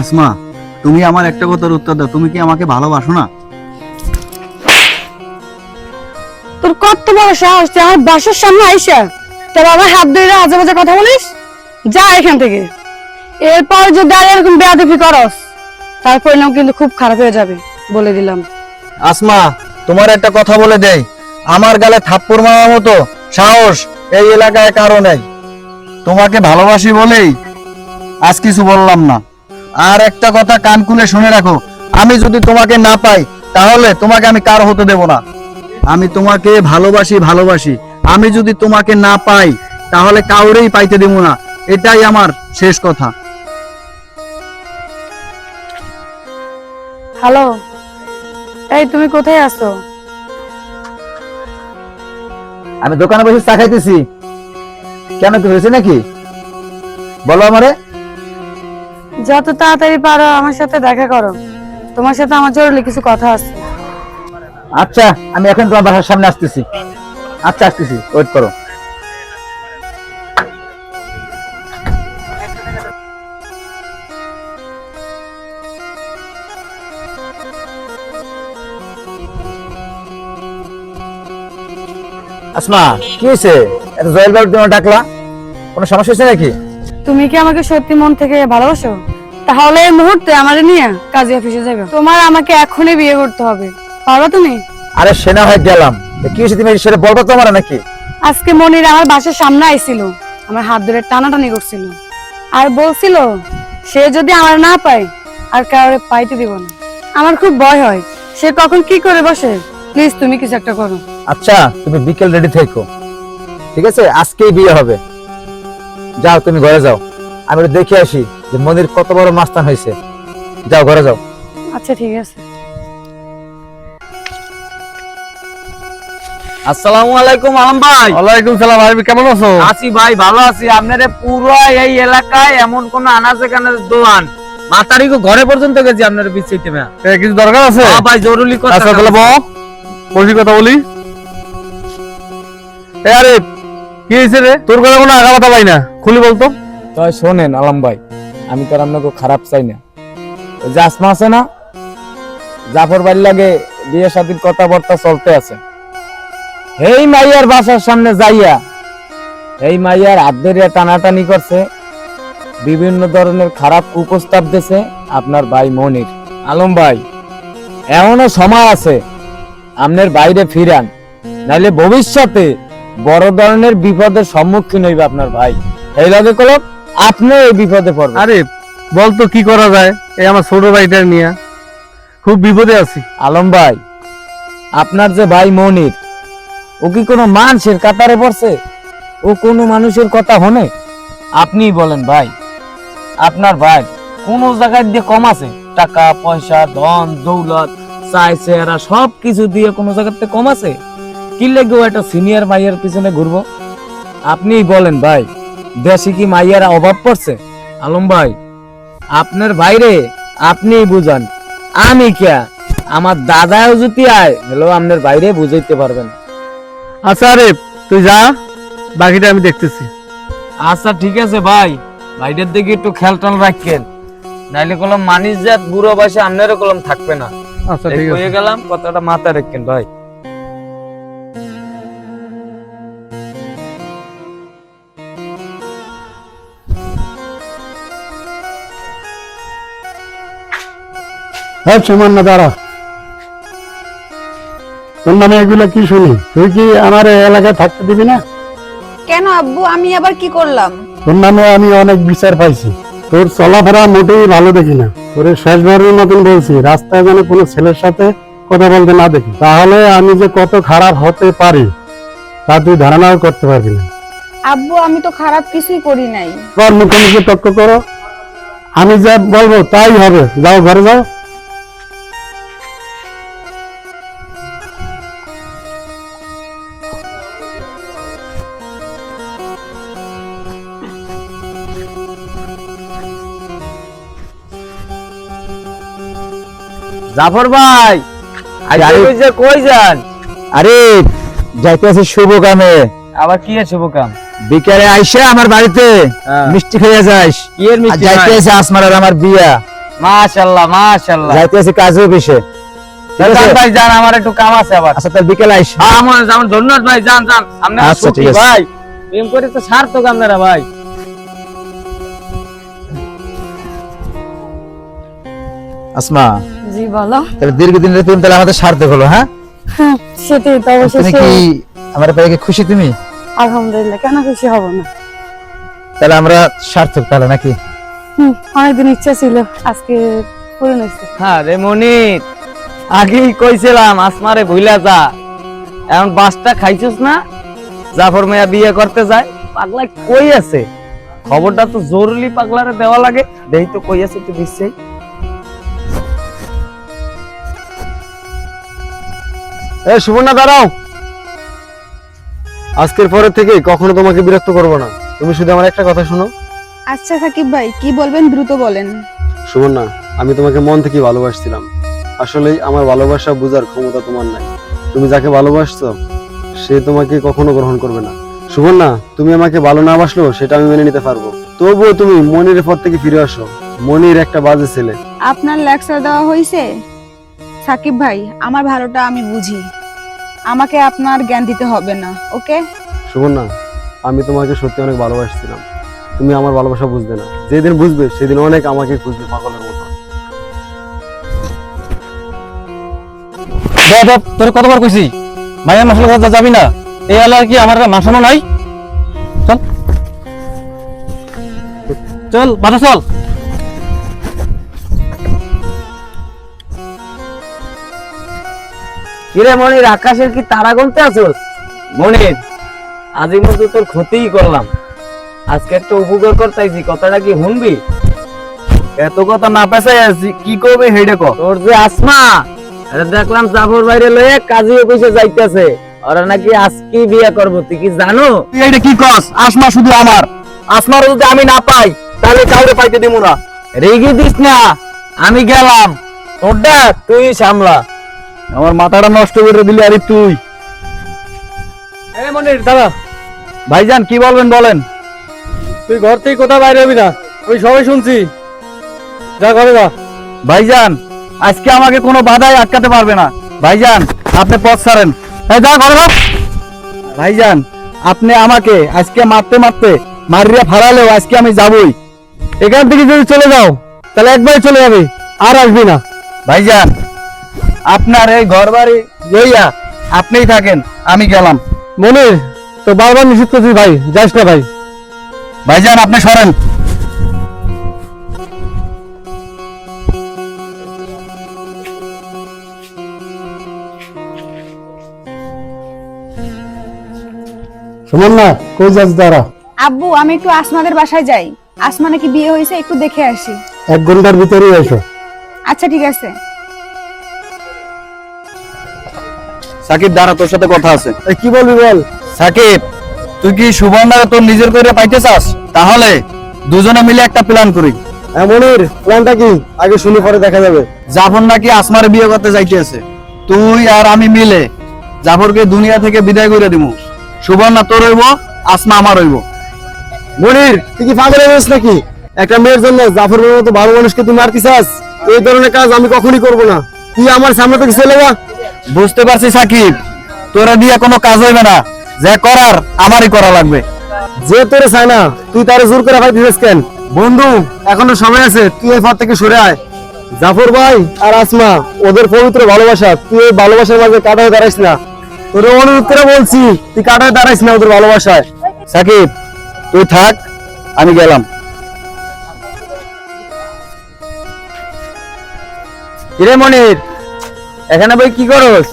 আসমা, তুমি আমার একটা কথার উত্তর দাও। তুমি কি আমাকে ভালোবাসো না? তোর কত বড় সাহস, তুই আমার বাসার সামনে আইসা। তোর আমার হাত ধরে আজে বাজে কথা বলিস? যা এখান থেকে। এরপর যদি আর এরকম বেয়াদবি করস, তার পরিণাম কিন্তু খুব খারাপ হয়ে যাবে বলে দিলাম। আসমা, তোমার একটা কথা বলে দেই। আমার গালে থাপ্পড় মারার মতো সাহস এই এলাকায় কারও নেই। তোমাকে ভালোবাসি বলেই আজ কিছু বললাম না। আর একটা কথা কান খুলে শুনে রাখো, আমি যদি তোমাকে না পাই, তাহলে তোমাকে আমি কার হতে দেব না। আমি তোমাকে ভালোবাসি ভালোবাসি। আমি যদি তোমাকে না পাই, তাহলে কাউরেই পাইতে দেব না। এটাই আমার শেষ কথা। হ্যালো এই তুমি কোথায় আছো? আমি দোকানে বসে চা খাইতেছি। কেন কি হয়েছে নাকি? বলো আমারে। যত তাড়াতাড়ি পারো আমার সাথে দেখা করো। তোমার সাথে আমার জরুরি কিছু কথা আছে। আচ্ছা আমি এখন তোমার বাসার সামনে আসতেছি। আচ্ছা আসতেছি। ওয়েট করো। আসমা কি হয়েছে এত জয়েল বাবুর জন্য ডাকলা? কোনো সমস্যা হয়েছে নাকি? তুমি কি আমাকে সত্যি মন থেকে ভালোবাসো? তাহলে এই মুহূর্তে আমাদের নিয়ে কাজী অফিসে যাবে তোমার আমাকে এখনই বিয়ে করতে হবে। পারো তুমি? আরে সেনা হয়ে গেলাম। কি হয়েছে তুমি সেটা বলব তোমার নাকি? আজকে মনির আমার বাসার সামনে আইছিল। আমার হাত ধরে টানাটানি করছিল। আর বলছিল সে যদি আমার না পায় আর কাউরে পাইতে দিব না। আমার খুব ভয় হয়। সে কখন কি করে বসে? প্লিজ তুমি কিছু একটা করো। আচ্ছা তুমি বিকেল রেডি থেকো। ঠিক আছে? আজকেই বিয়ে হবে। যাও তুমি ঘরে যাও। আমি একটু দেখে আসি যে মনির কত বড় মাস্তান হয়েছে। যাও ঘরে যাও। আচ্ছা ঠিক আছে। আসসালামু আলাইকুম আলম ভাই। ওয়ালাইকুম সালাম আরবি কেমন আছো? আছি ভাই ভালো আছি। আপনারে পুরো এই এলাকায় এমন কোন আনাজে কানাজে দোয়ান মাতারি ঘরে পর্যন্ত গেছি আপনার এ, কিছু দরকার আছে? ভাই জরুরি কথা আচ্ছা তাহলে বসি কথা বলি? এ আরে, কি হয়েছে রে? তোর কথা কোনো আগা কথা পাই না। খুলি বলতো। তাই শোনেন, আলম ভাই, আমি তো আপনাকে খারাপ চাই না। আছে না, জাফর বাড়ি লাগে বিয়ে কথাবার্তা চলতে আছে। মাইয়ার বাসার সামনে যাইয়া, এই মাইয়ার হাত ধরিয়া টানাটানি করছে, বিভিন্ন ধরনের খারাপ কুপ্রস্তাব দিছে আপনার ভাই মনির। আলম ভাই, এমনও সময় আছে আপনার বাইরে ফিরান। নাইলে ভবিষ্যতে বড় ধরনের বিপদের সম্মুখীন হইবে আপনার ভাই। এই লাগে কলম আপনি এই বিপদে পড়বেন। আরে বলতো কি করা যায়? এই আমার ছোট ভাইটা নিয়ে। খুব বিপদে আছি। আলম ভাই আপনার যে ভাই মনির ও কি কোনো মানুষের কাতারে পড়ছে? ও কোনো মানুষের কথা হনে? আপনি বলেন ভাই। আপনার ভাই কোন জায়গায় দিয়ে কম আছে। টাকা পয়সা ধন দৌলত। চাই চেহারা সব কিছু দিয়ে কোনো জায়গাতে কম আছে? কি লেগে একটা সিনিয়র মাইয়ের পিছনে ঘুরবো? আপনিই বলেন ভাই দেশে কি মাইয়ার অভাব পড়ছে? আলম ভাই আপনার বাইরে আপনিই বুঝান। আমি কে? আমার দাদাও যদি আয় হ্যালো আপনার বাইরে বুঝাইতে পারবেন। আচ্ছা আরে তুই যা বাকিটা আমি দেখতেছি। আচ্ছা ঠিক আছে ভাই। ভাইটার দিকে একটু খেয়াল টাল রাখেন। নাইলে কলম মানিস জাত বুড়ো বয়সে আপনারও কলম থাকবে না। আচ্ছা ঠিক আছে। গেলাম কথাটা মাথায় রাখেন ভাই। হ্যাঁ সুমান্য দাঁড়া তোর নামে এগুলো কি শুনি? তুই কি আমার এলাকায় থাকতে দিবি না? কেন আব্বু? আমি আবার কি করলাম? তোর নামে আমি অনেক বিচার পাইছি। তোর চলাফেরা মোটেই ভালো দেখি না। এই শেষবারের মতন বলছি রাস্তায় যেন কোনো ছেলের সাথে কথা বলতে না দেখি। তাহলে আমি যে কত খারাপ হতে পারি তা তুই ধারণাও করতে পারবি না। আব্বু আমি তো খারাপ কিছুই করি নাই। তোর মুখোমুখি তর্ক করো। আমি যা বলব তাই হবে। যাও ঘরে যাও। জাফর ভাই আরে- কই যান? আরে যাইতে আছি শুভ কামে আবার কি আছে শুভ কাম বিকালে আইসা আমার বাড়িতে হ্যাঁ। মিষ্টি খাইয়া যাস এর মিষ্টি যাইতে ভাই? আছে আসমার আর আমার বিয়া। মাশাআল্লাহ মাশাআল্লাহ যাইতে আছে কাজে অফিসে। যান ভাই যান আমার একটু কাম আছে আবার। আচ্ছা তাহলে বিকেলে আইস। আমার ধন্যবাদ ভাই যান যান। আপনারা আচ্ছা। ভাই। প্রেম করে তো সার্থক আপনারা ভাই। আসমা। জি বলো। তাহলে দীর্ঘদিনের প্রেম তাহলে আমাদের সার্থক হলো হ্যাঁ? হ্যাঁ সেটাই তো তুমি কি আমার পেয়ে কি খুশি তুমি? আলহামদুলিল্লাহ কেন খুশি হব না? তাহলে আমরা সার্থক তাহলে নাকি? হুম অনেকদিন ইচ্ছা ছিল আজকে পূরণ হয়েছে। হ্যাঁ রে মনির আগেই কইছিলাম আসমারে ভুইলা যা। এখন বাসটা খাইছিস না? জাফর মিয়া বিয়ে করতে যায়। পাগলা কই আছে? খবরটা তো জরুরি পাগলারে দেওয়া লাগে। দেই তো কই আছে একটু দিচ্ছে এ সুবর্ণা দাঁড়াও। আজকের পরে থেকে কখনো তোমাকে বিরক্ত করব না। তুমি শুধু আমার একটা কথা শোনো। আচ্ছা সাকিব ভাই কি বলবেন? দ্রুত বলেন। সুবর্ণা আমি তোমাকে মন থেকে ভালোবাসছিলাম। আসলেই আমার ভালোবাসা বোঝার ক্ষমতা তোমার নাই। তুমি যাকে ভালোবাসছো সে তোমাকে কখনো গ্রহণ করবে না। সুবর্ণা তুমি আমাকে ভালো না বাসলো সেটা আমি মেনে নিতে পারব। তবুও তুমি মনির পর থেকে ফিরে আসো। মনির একটা বাজে ছেলে। আপনার লেকচার দেওয়া হয়েছে সাকিব ভাই আমার ভালোটা আমি বুঝি। আমাকে আপনার জ্ঞান দিতে হবে না ওকে? সুবর্ণা আমি তোমাকে সত্যি অনেক ভালোবাসছিলাম। তুমি আমার ভালোবাসা বুঝবে না। যেদিন বুঝবে সেদিন অনেক আমাকে খুঁজবে পাগলের মতো। তোর কতবার কইছি? মায়ের মশলা কথা যাবি না। এই এলাকার কি আমার মাসানো নাই? চল। চল বাধা চল। কিরে মনির আকাশের কি তারা গুনতে আছোস মনির আজই মতো তোর ক্ষতিই করলাম। আজকে একটা উপকার করতেছি কথাটা কি শুনবি? এত কথা না পেছাই আছি কি করবে হেডে ক। তোর যে আসমা আরে দেখলাম জাফর বাইরে লয়ে কাজী অফিসে যাইতেছে। ওরা নাকি আজকে বিয়ে করব তুই কি জানো? তুই এইটা কি কস আসমা শুধু আমার। আসমার যদি আমি না পাই তাহলে কাউরে পাইতে দিব না। রেগে দিস না আমি গেলাম। তোরটা তুই সামলা। আমার মাথাটা নষ্ট করে দিলি আরে তুই। মনির দাদা ভাইজান কি বলবেন বলেন? তুই ঘর থেকে কোথাও বাইরে হবি না। আমি সবাই শুনছি। যা ঘরে যা। ভাইজান আজকে আমাকে কোনো বাধাই আটকাতে পারবে না। ভাইজান আপনি পথ ছাড়েন। এই যা ঘরে যা। ভাইজান আপনি আমাকে আজকে মারতে মারতে মারিয়া ফাড়ালেও আজকে আমি যাবই। এখান থেকে যদি চলে যাও তাহলে একবারই চলে যাবে। আর আসবি না। ভাইজান আপনার এই ঘর বাড়ি লইয়া আপনিই থাকেন আমি গেলাম। মনির তো বারবার নিষেধ করছিস ভাই যাস না ভাই। ভাইজান আপনি সরেন। সুবর্ণা কই যাস দাঁড়া। আব্বু আমি একটু আসমাদের বাসায় যাই। আসমা নাকি বিয়ে হয়েছে একটু দেখে আসি। এক ঘণ্টার ভিতরেই এসো আচ্ছা ঠিক আছে। সাকিব দাঁড়া তোর সাথে কথা আছে। কি বলবি বল? সাকিব তুই কি সুবর্ণাকে তোর নিজের করে পাইতে চাস? তাহলে দুজনে মিলে একটা প্ল্যান করি। হ্যাঁ মনির প্ল্যানটা কি? আগে শুনি পরে দেখা যাবে। জাফর নাকি আসমার বিয়ে করতে যাইতেছে তুই আর আমি মিলে জাফরকে দুনিয়া থেকে বিদায় করে দিব সুবর্ণা তোর হইব আসমা আমার হইব। মনির তুই কি পাগল হয়ে গেছিস নাকি? একটা মেয়ের জন্য জাফর মতো ভালো মানুষকে তুই মারতে চাস? এই ধরনের কাজ আমি কখনই করব না। তুই আমার সামনে থেকে চলে যা। বুঝতে পারছি সাকিব তোরা দিয়ে কোনো কাজ হইবে না। যে করার আমারই করা লাগবে। যে তোরে চায় না তুই তারে জোর করে ভাই দিছিস কেন? বন্ধু এখনও সময় আছে তুই এই পথ থেকে সরে আয়। জাফর ভাই আর আসমা ওদের পবিত্র ভালোবাসা তুই এই ভালোবাসার মাঝে কাটায় দাঁড়াইস না। তোরে অনুরোধ করে বলছি তুই কাটায় দাঁড়াইস না ওদের ভালোবাসায়। সাকিব তুই থাক আমি গেলাম। কিরে মনির এখানে ভাই কি করস?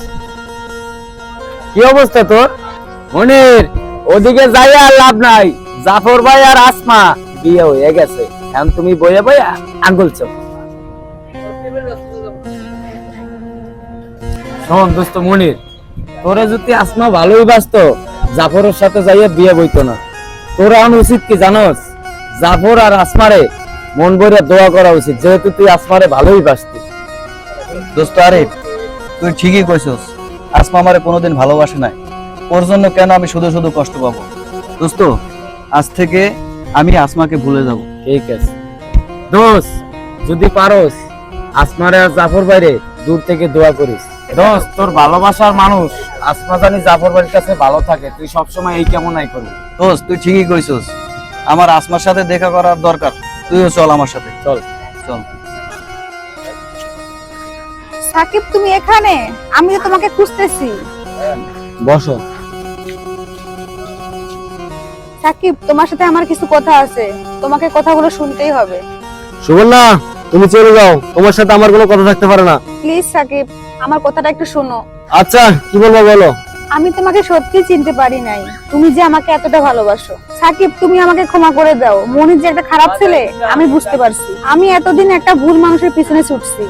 কি অবস্থা তোর? মনির, ওদিকে যাই আর লাভ নাই। জাফর ভাই আর আসমা বিয়ে হয়ে গেছে। এখন তুমি বইয়ে বইয়ে আঙ্গুল চোখ। শোন দোস্ত মনির, তোরে যদি আসমা ভালোই বাসতো, জাফরের সাথে যাইয়া বিয়ে বইতো না। তোর এখন উচিত কি জানোস? জাফর আর আসমারে মন ভরে দোয়া করা উচিত, যেহেতু তুই আসমারে ভালোই বাসতি। দোস্ত আরিফ তুই ঠিকই কইছস। আসমা আমারে কোনোদিন ভালোবাসে নাই। ওর জন্য কেন আমি শুধু শুধু কষ্ট পাবো? দোস্ত আজ থেকে আমি আসমাকে ভুলে যাব। ঠিক আছে। দোষ যদি পারোস আসমারে আর জাফর বাইরে দূর থেকে দোয়া করিস। দোষ তোর ভালোবাসার মানুষ আসমা জানি জাফর বাড়ির কাছে ভালো থাকে। তুই সবসময় এই কেমন কেমনাই করবি। দোস্ত তুই ঠিকই কইছস। আমার আসমার সাথে দেখা করার দরকার। তুইও চল আমার সাথে। চল। চল। সাকিব তুমি এখানে? আমি তো তোমাকে খুঁজতেছি। বসো। সাকিব তোমার সাথে আমার কিছু কথা আছে। তোমাকে কথাগুলো শুনতেই হবে। সুবর্ণা তুমি চলে যাও। তোমার সাথে আমার কোনো কথা থাকতে পারে না। প্লিজ সাকিব আমার কথাটা একটু শোনো। আচ্ছা কি বলব বলো? আমি তোমাকে সত্যি চিনতে পারি নাই। তুমি যে আমাকে এতটা ভালোবাসো। সাকিব তুমি আমাকে ক্ষমা করে দাও। মনির যে একটা খারাপ ছেলে আমি বুঝতে পারছি। আমি এতদিন একটা ভুল মানুষের পিছনে ছুটছি।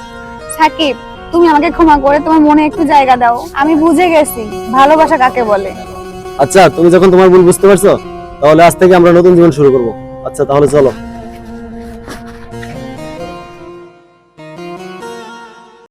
সাকিব তুমি আমাকে ক্ষমা করে তোমার মনে একটু জায়গা দাও। আমি বুঝে গেছি, ভালোবাসা কাকে বলে। আচ্ছা তুমি যখন তোমার ভুল বুঝতে পারছ, তাহলে আজ থেকে আমরা নতুন জীবন শুরু করব। আচ্ছা তাহলে চলো।